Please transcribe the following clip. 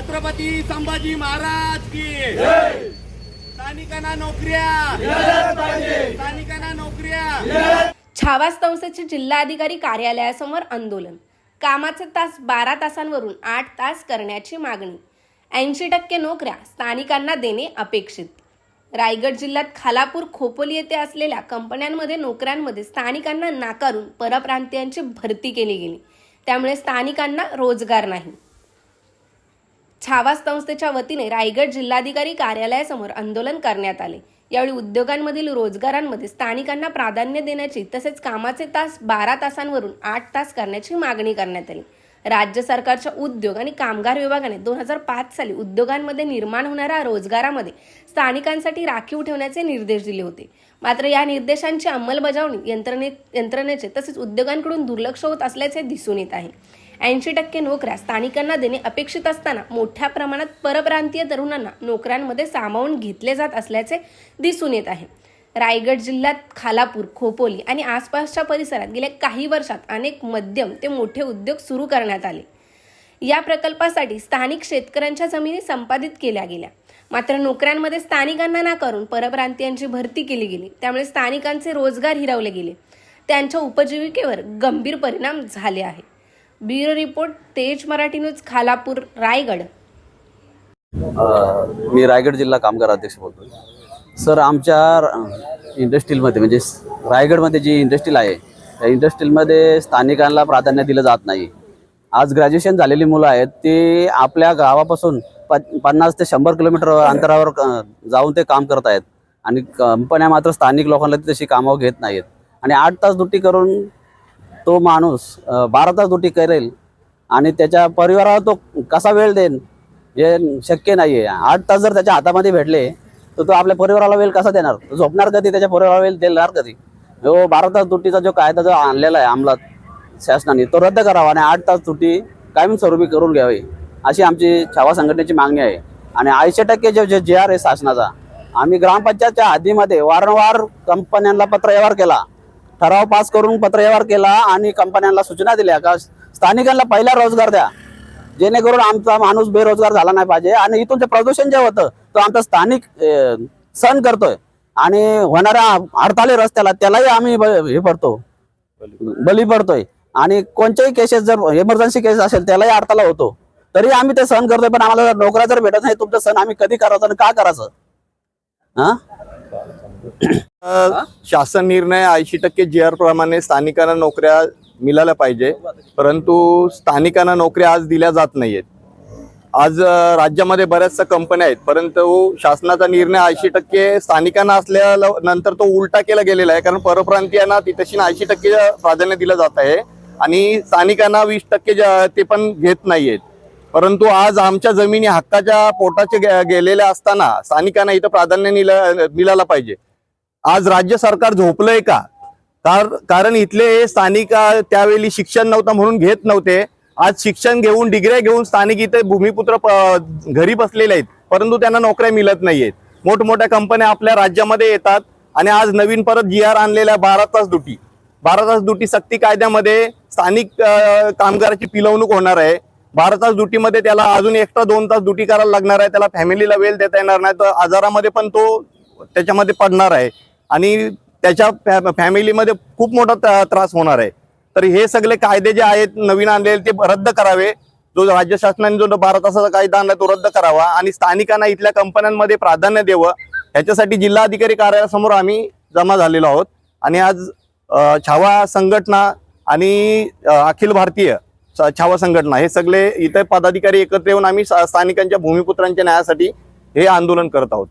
शिवाजी महाराज की स्थानिकांना नोकऱ्या! स्थानिकांना नोकऱ्या! छावा संस्थेचे जिल्हाधिकारी कार्यालयासमोर आंदोलन. कामाचे तास बारा तासांवरून आठ तास करण्याची मागणी. ऐंशी टक्के नोकऱ्या स्थानिकांना देणे अपेक्षित. रायगड जिल्ह्यात खालापूर खोपोली येथे असलेल्या कंपन्यांमध्ये नोकऱ्यांमध्ये स्थानिकांना नाकारून परप्रांतीयांची भरती केली गेली. त्यामुळे स्थानिकांना रोजगार नाही. छावा संस्थेच्या वतीने रायगड जिल्हाधिकारी कार्यालयासमोर आंदोलन करण्यात आले. यावेळी उद्योगांमधील रोजगारांमध्ये स्थानिकांना प्राधान्य देण्याची तसेच कामाचे तास बारा तासांवरून आठ तास करण्याची मागणी करण्यात आली. राज्य सरकारच्या उद्योग आणि कामगार विभागाने दोन हजार पाच साली उद्योगांमध्ये निर्माण होणाऱ्या रोजगारामध्ये स्थानिकांसाठी राखीव ठेवण्याचे निर्देश दिले होते. मात्र या निर्देशांची अंमलबजावणी यंत्रणे यंत्रणेचे तसेच उद्योगांकडून दुर्लक्ष होत असल्याचे दिसून येत आहे. ऐंशी टक्के नोकऱ्या स्थानिकांना देणे अपेक्षित असताना मोठ्या प्रमाणात परप्रांतीय तरुणांना नोकऱ्यांमध्ये सामावून घेतले जात असल्याचे दिसून येत आहे. रायगड जिल्ह्यात खालापूर खोपोली आणि आसपासच्या परिसरात गेल्या काही वर्षात अनेक मध्यम ते मोठे उद्योग सुरू करण्यात आले. या प्रकल्पासाठी स्थानिक शेतकऱ्यांच्या जमिनी संपादित केल्या गेल्या. मात्र नोकऱ्यांमध्ये स्थानिकांना नाकारून परप्रांतीयांची भरती केली गेली. त्यामुळे स्थानिकांचे रोजगार हिरावले गेले. त्यांच्या उपजीविकेवर गंभीर परिणाम झाले आहे. Bureau report Tej Marathi news Khalapur Raigad. मी रायगड जिल्हा कामगार अध्यक्ष बोलतोय. सर आमच्या इंडस्ट्रीलमध्ये म्हणजे रायगडमध्ये जी इंडस्ट्रील आहे त्या इंडस्ट्रीलमध्ये स्थानिकांना प्राधान्य दिलं जात नाही. आज ग्रॅज्युएशन झालेली मुलं आहेत ती आपल्या गावापासून प पन्नास ते शंभर किलोमीटर अंतरावर जाऊन ते काम करत आहेत. आणि कंपन्या मात्र स्थानिक लोकांना तशी कामावर घेत नाहीत. आणि आठ तास ड्युटी करून तो माणूस बारा तास ड्युटी करेल आणि त्याच्या परिवाराला तो कसा वेळ देईल हे शक्य नाही आहे आठ तास जर त्याच्या हातामध्ये भेटले तर तो आपल्या परिवाराला वेळ कसा देणार? तो झोपणार कधी? त्याच्या परिवाराला वेळ देणार कधी? हो बारा तास तुटीचा जो कायदा जो आणलेला आहे अंमलात शासनाने तो रद्द करावा आणि आठ तास तुटी कायमस्वरूपी करून घ्यावी अशी आमची छावा संघटनेची मागणी आहे. आणि ऐंशी टक्के जे जे जे आर आहे शासनाचा आम्ही ग्रामपंचायतच्या हद्दीमध्ये वारंवार कंपन्यांना पत्रव्यवहार केला. ठराव पास करून पत्रव्यवहार केला आणि कंपन्यांना सूचना दिल्या का स्थानिकांना पहिला रोजगार द्या. जेणेकरून आमचा माणूस बेरोजगार झाला नाही पाहिजे. आणि इथून ते प्रदूषण जे होतं तो आमचा स्थानिक सण सहन करतोय. आणि होणाऱ्या हरताली रस्त्याला त्यालाही आम्ही हे पडतो बली पडतोय. आणि कोणत्याही केसेस जर इमर्जन्सी केस असेल त्यालाही हडताला होतो. तरी आम्ही ते सहन करतोय पण आम्हाला नोकऱ्या जर भेटत नाही तुमचं सण आम्ही कधी करायचं आणि का करायचं? हा? शासन निर्णय ऐंशी टक्के जी आर प्रमाणे स्थानिकांना नोकऱ्या मिळाल्या पाहिजे. परंतु स्थानिकांना नोकऱ्या आज दिल्या जात नाहीयेत. आज राज्यामध्ये बऱ्याचशा कंपन्या आहेत परंतु शासनाचा निर्णय ऐंशी टक्के स्थानिकांना असल्या नंतर तो उलटा केला गेलेला आहे कारण परप्रांतीयांना तिथशी ऐंशी टक्के प्राधान्य दिलं जात आहे आणि स्थानिकांना वीस टक्के ते पण घेत नाहीयेत. परंतु आज आमच्या जमिनी हक्काच्या पोटाच्या गेलेल्या असताना स्थानिकांना इथं प्राधान्य निल- मिळालं पाहिजे. आज राज्य सरकार झोपलंय का? कारण इथले स्थानिक त्यावेळी शिक्षण नव्हतं म्हणून घेत नव्हते. आज शिक्षण घेऊन डिग्र्या घेऊन स्थानिक इथे भूमिपुत्र प- घरी बसलेले आहेत. परंतु त्यांना नोकऱ्या मिळत नाहीयेत. मोठमोठ्या कंपन्या आपल्या राज्यामध्ये येतात आणि आज नवीन परत जी आर आणलेल्या बारा तास ड्युटी. बारा तास ड्युटी सक्ती कायद्यामध्ये स्थानिक कामगाराची पिलवणूक होणार आहे. बारा तास ड्युटीमध्ये त्याला अजून एक्स्ट्रा दोन तास ड्युटी करायला लागणार आहे. त्याला फॅमिलीला वेळ देता येणार नाही. तर आजारामध्ये पण तो त्याच्यामध्ये पडणार आहे. आणि त्याच्या फॅ- फॅमिलीमध्ये खूप मोठा त्रास होणार आहे. तर हे सगळे कायदे जे आहेत नवीन आणलेले ते रद्द करावे. जो राज्य शासनाने जो बारा तासाचा कायदा आणला तो रद्द करावा आणि स्थानिकांना इथल्या कंपन्यांमध्ये प्राधान्य द्यावं. ह्याच्यासाठी जिल्हाधिकारी कार्यालयासमोर आम्ही जमा झालेलो आहोत. आणि आज छावा संघटना आणि अखिल भारतीय छावा संघटना हे सगळे इतर पदाधिकारी एकत्र येऊन आम्ही स्थानिकांच्या भूमिपुत्रांच्या न्यायासाठी हे आंदोलन करत आहोत.